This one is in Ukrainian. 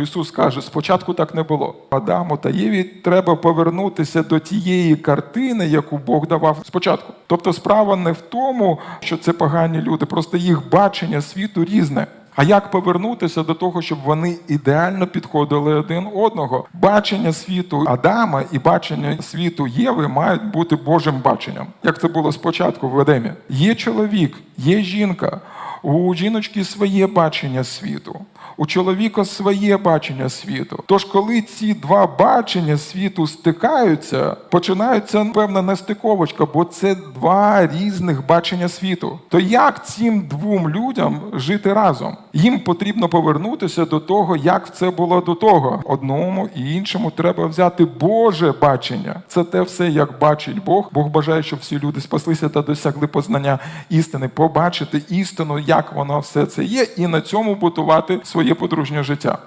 Ісус каже, спочатку так не було. Адаму та Єві треба повернутися до тієї картини, яку Бог давав спочатку. Тобто справа не в тому, що це погані люди, просто їх бачення світу різне. А як повернутися до того, щоб вони ідеально підходили один одного? Бачення світу Адама і бачення світу Єви мають бути Божим баченням, як це було спочатку в Едемі. Є чоловік, є жінка. У жіночки своє бачення світу, у чоловіка своє бачення світу. Тож, коли ці два бачення світу стикаються, починається певна нестиковочка, бо це два різних бачення світу. То як цим двом людям жити разом? Їм потрібно повернутися до того, як це було до того. Одному і іншому треба взяти Боже бачення. Це те все, як бачить Бог. Бог бажає, щоб всі люди спаслися та досягли познання істини, побачити істину, як воно все це є, і на цьому будувати своє подружнє життя.